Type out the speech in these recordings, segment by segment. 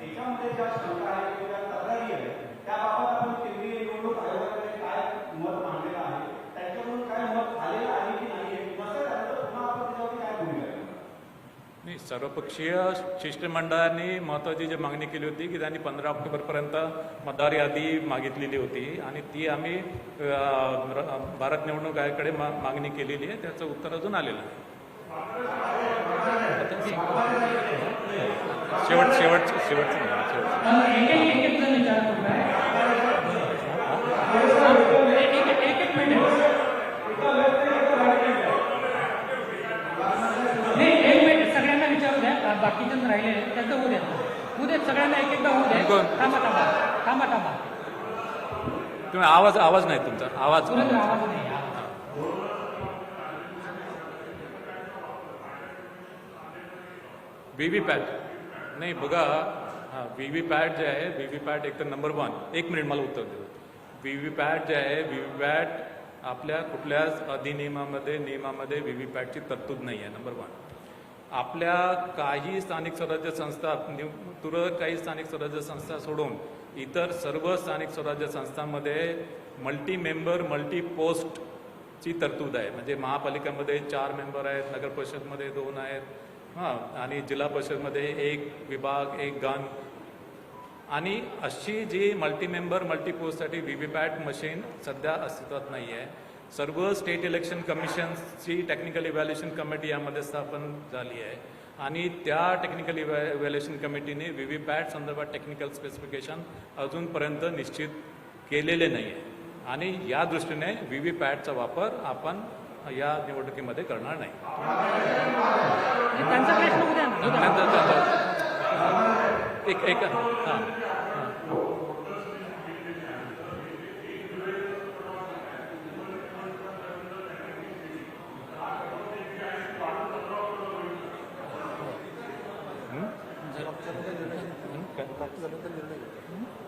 त्याच्यामध्ये ज्या शंका आहेत सर्वपक्षीय शिष्टमंडळाने महत्त्वाची जी मागणी केली होती की त्यांनी पंधरा ऑक्टोबरपर्यंत मतदार यादी मागितलेली होती आणि ती आम्ही भारत निवडणूक आयोगाकडे मा मागणी केलेली आहे. त्याचं उत्तर अजून आलेलं आहे शेवट शेवट शेवटचं शेवटचं कोण? थांबा थांबा थांबा थांबा तुम्ही आवाज़ आवाज़ नाही तुमचा. आवाज़. सुरेंद्र आवाज़ नाही. व्ही पॅट नाही बघा. हाँ व्ही पॅट जे आहे व्ही व्ही पॅट एक तर नंबर वन एक मिनिट मला उत्तर देऊ व्ही पॅट जे आहे व्ही पॅट आपल्या कुठल्याच अधिनियमामध्ये नियमामध्ये व्ही व्ही पॅटची तरतूद नाही आहे नंबर वन आपल्या काही स्थानिक स्वराज्य संस्था तुरळक काही स्थानिक स्वराज्य संस्था सोडून इतर सर्व स्थानिक स्वराज्य संस्थांमध्ये मल्टी मेंबर मल्टी पोस्टची तरतूद आहे. म्हणजे महापालिकेमध्ये चार मेंबर आहेत नगर परिषदमध्ये दोन आहेत हां आणि जिल्हा परिषदमध्ये एक विभाग एक गण. आणि अशी जी मल्टी मेंबर मल्टी पोस्टसाठी व्ही व्ही पॅट मशीन सध्या अस्तित्वात नाही आहे सर्व स्टेट इलेक्शन कमिशन्सची टेक्निकल इव्हॅल्युएशन कमिटी यामध्ये स्थापन झाली आहे. आणि त्या टेक्निकल इव्हॅल्युएशन कमिटीने व्ही व्ही पॅट संदर्भात टेक्निकल स्पेसिफिकेशन अजूनपर्यंत निश्चित केलेले नाही आहे आणि या दृष्टीने व्ही व्ही पॅटचा वापर आपण या निवडणुकीमध्ये करणार नाही. त्यांचा प्रश्न उद्या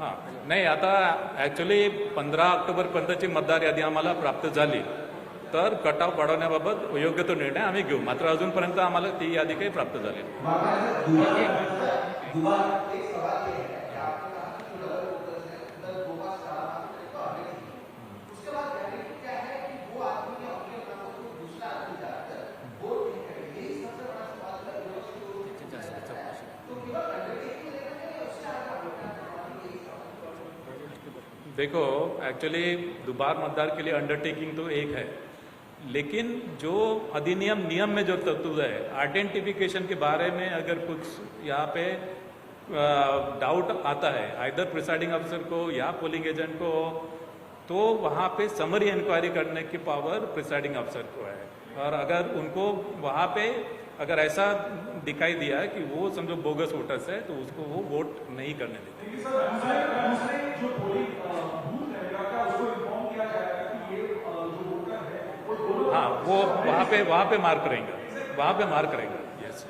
हां हां. नाही आता ॲक्च्युली पंधरा ऑक्टोबरपर्यंतची मतदार यादी आम्हाला प्राप्त झाली. तर कटाव वाढवण्याबाबत योग्य तो निर्णय आम्ही घेऊ. मात्र अजूनपर्यंत आम्हाला ती यादी काही प्राप्त झाली देखो एक्चुअली दोबार मतदार के लिए अंडरटेकिंग तो एक है, लेकिन जो अधिनियम, नियम में जो तत्व है आइडेंटिफिकेशन के बारे में अगर कुछ यहाँ पे डाउट आता है आइदर प्रिसाइडिंग अफसर को या पोलिंग एजेंट को तो वहाँ पे समरी इंक्वायरी करने की पावर प्रिसाइडिंग अफसर को है। और अगर उनको वहाँ पे अगर ऐसा दिखाई दिया है कि वो समझो बोगस वोटर्स है तो उसको वो वोट नहीं करने देते। रहेगा है वो हाँ वहाँ पे वहाँ पे मार्क करेंगे। वहाँ पे मार्क करेंगे। Yes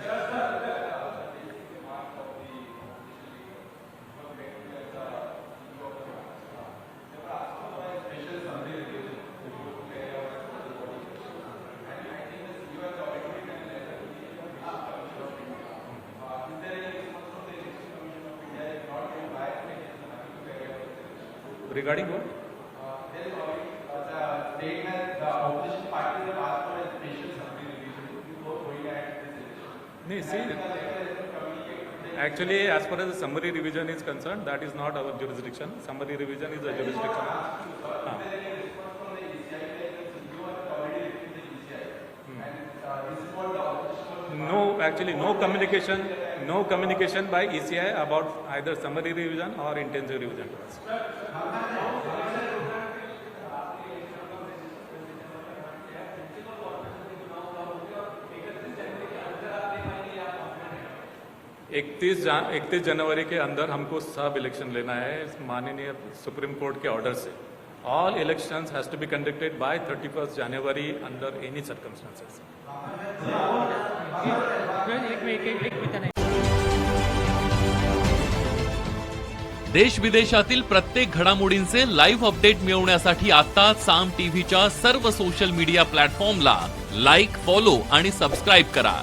no see actually as far as the summary revision is concerned that is not our jurisdiction summary revision is a jurisdiction हाँ. No, actually, no communication, no communication by ECI about either summary revision or intensive revision. To us. इकतीस इकतीस जनवरी के अंदर हमको सब election लेना है माननीय सुप्रीम कोर्ट के ऑर्डर से All elections has to be conducted by 31st January under any circumstances. देश विदेशातील प्रत्येक घडामोडींचे लाईव्ह अपडेट मिळवण्यासाठी आता साम टीव्हीच्या सर्व सोशल मीडिया प्लॅटफॉर्मला लाईक फॉलो आणि सबस्क्राईब करा